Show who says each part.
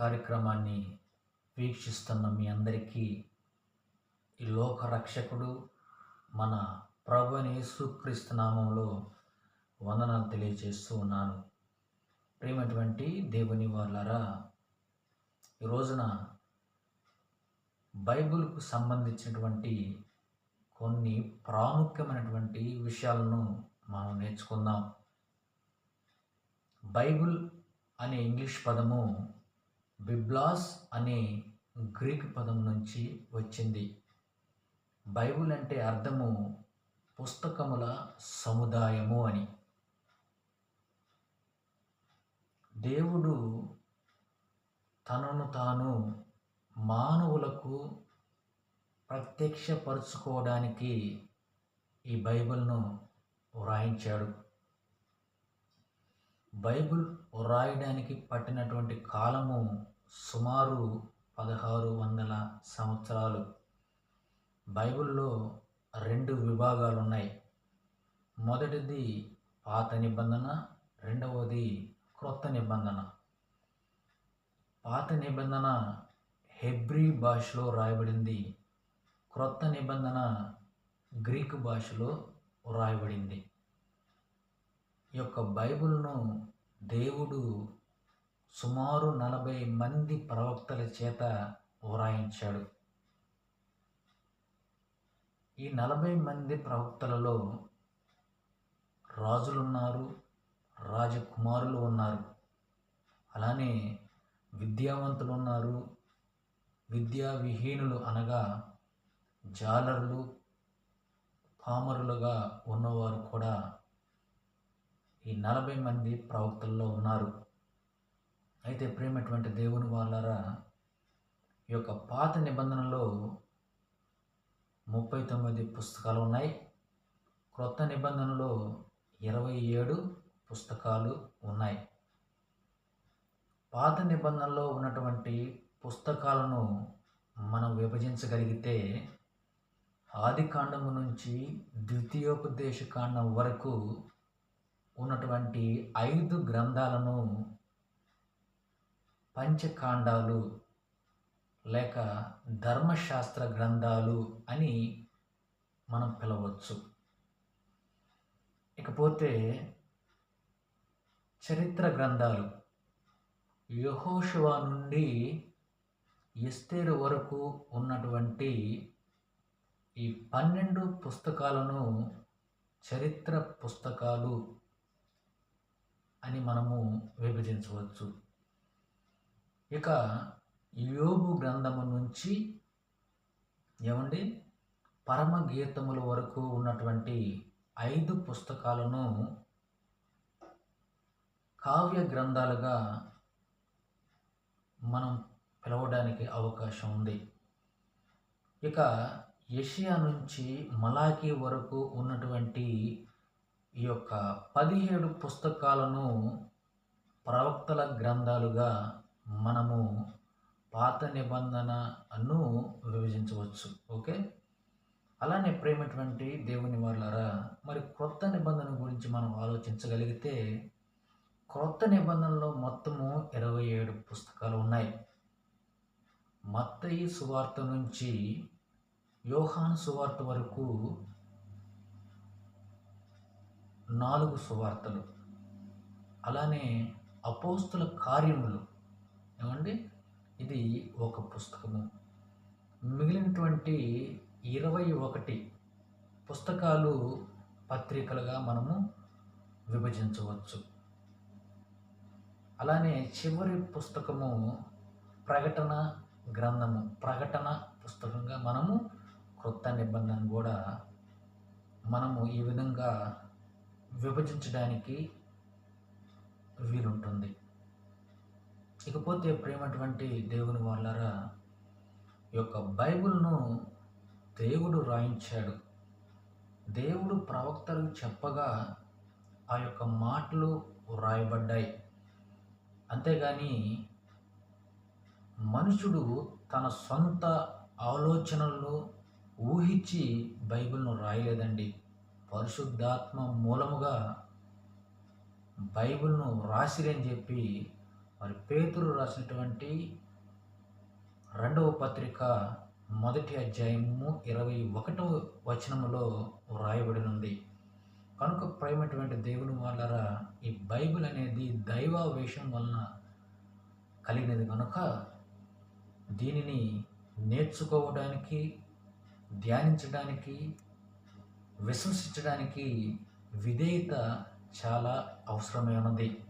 Speaker 1: కార్యక్రమాన్ని వీక్షిస్తున్న మీ అందరికీ ఈ లోక రక్షకుడు మన ప్రభు యేసుక్రీస్తు నామంలో వందనాలు తెలియజేస్తూ ఉన్నాను. ప్రేమటువంటి దేవుని వాళ్ళరా ఈ రోజున బైబిల్కు సంబంధించినటువంటి కొన్ని ప్రాముఖ్యమైనటువంటి విషయాలను మనం నేర్చుకుందాం. బైబిల్ అనే ఇంగ్లీష్ పదము బిబ్లాస్ అనే గ్రీక్ పదం నుంచి వచ్చింది. బైబిల్ అంటే అర్థము పుస్తకముల సముదాయము అని. దేవుడు తనను తాను మానవులకు ప్రత్యక్షపరుచుకోవడానికి ఈ బైబిల్ను వ్రాయించాడు. బైబిల్ వ్రాయడానికి పట్టినటువంటి కాలము సుమారు పదహారు వందల సంవత్సరాలు. బైబిల్లో రెండు విభాగాలు ఉన్నాయి మొదటిది పాత నిబంధన రెండవది క్రొత్త నిబంధన. పాత నిబంధన హెబ్రీ భాషలో రాయబడింది. క్రొత్త నిబంధన గ్రీకు భాషలో వ్రాయబడింది ఈ యొక్క బైబిల్ను దేవుడు సుమారు నలభై మంది ప్రవక్తల చేత వ్రాయించాడు ఈ నలభై మంది ప్రవక్తలలో రాజులున్నారు రాజకుమారులు ఉన్నారు. అలానే విద్యావంతులు ఉన్నారు విద్యావిహీనులు అనగా జాలరులు పామరులుగా ఉన్నవారు కూడా ఈ నలభై మంది ప్రవక్తల్లో ఉన్నారు. అయితే ప్రేమటువంటి దేవుని వాళ్ళరా ఈ యొక్క పాత నిబంధనలో ముప్పై తొమ్మిది పుస్తకాలు ఉన్నాయి. క్రొత్త నిబంధనలో ఇరవై ఏడు పుస్తకాలు ఉన్నాయి. పాత నిబంధనలో ఉన్నటువంటి పుస్తకాలను మనం విభజించగలిగితే ఆది కాండము నుంచి ద్వితీయోపదేశ కాండం వరకు ఉన్నటువంటి ఐదు గ్రంథాలను పంచకాండాలు లేక ధర్మశాస్త్ర గ్రంథాలు అని మనం పిలవచ్చు. ఇకపోతే చరిత్ర గ్రంథాలు. యహోషువా నుండి ఎస్తేరు వరకు ఉన్నటువంటి ఈ పన్నెండు పుస్తకాలను చరిత్ర పుస్తకాలు అని మనము విభజించవచ్చు. ఇక యోగు గ్రంథము నుంచి ఏమండి? పరమగీతముల వరకు ఉన్నటువంటి ఐదు పుస్తకాలను కావ్య గ్రంథాలుగా మనం పిలవడానికి అవకాశం ఉంది. ఇక ఏషియా నుంచి మలాఖీ వరకు ఉన్నటువంటి ఈ యొక్క పదిహేడు పుస్తకాలను ప్రవక్తల గ్రంథాలుగా మనము పాత నిబంధనను విభజించవచ్చు ఓకే? అలానే ప్రేమటువంటి దేవుని వాళ్ళారా మరి క్రొత్త నిబంధన గురించి మనం ఆలోచించగలిగితే క్రొత్త నిబంధనలో మొత్తము ఇరవై ఏడు పుస్తకాలు ఉన్నాయి. మత్తయి సువార్త నుంచి యోహాను సువార్త వరకు నాలుగు సువార్తలు అలానే అపోస్తుల కార్యములు ఏమండి? ఇది ఒక పుస్తకము. మిగిలినటువంటి ఇరవై ఒకటి పుస్తకాలు పత్రికలుగా మనము విభజించవచ్చు. అలానే చివరి పుస్తకము ప్రకటన గ్రంథము. ప్రకటన పుస్తకంగా మనము క్రొత్త నిబంధన కూడా మనము ఈ విధంగా విభజించడానికి వీలుంటుంది. ఇకపోతే ప్రేమటువంటి దేవుని వాళ్ళరా ఈ యొక్క బైబిల్ను దేవుడు రాయించాడు. దేవుడు ప్రవక్తలు చెప్పగా ఆ యొక్క మాటలు వ్రాయబడ్డాయి అంతేగాని మనుషుడు తన సొంత ఆలోచనలను ఊహించి బైబిల్ను రాయలేదండి. పరిశుద్ధాత్మ మూలముగా బైబిల్ను రాసిరని చెప్పి మరి పేతురు రాసినటువంటి రెండవ పత్రిక మొదటి అధ్యాయము ఇరవై ఒకటవ వచనములో వ్రాయబడినుంది. కనుక ప్రేమటువంటి దేవుని వాళ్ళరా ఈ బైబిల్ అనేది దైవావేశం వలన కలిగినది కనుక దీనిని నేర్చుకోవడానికి ధ్యానించడానికి విశ్వసించడానికి విధేయత చాలా అవసరమైనది.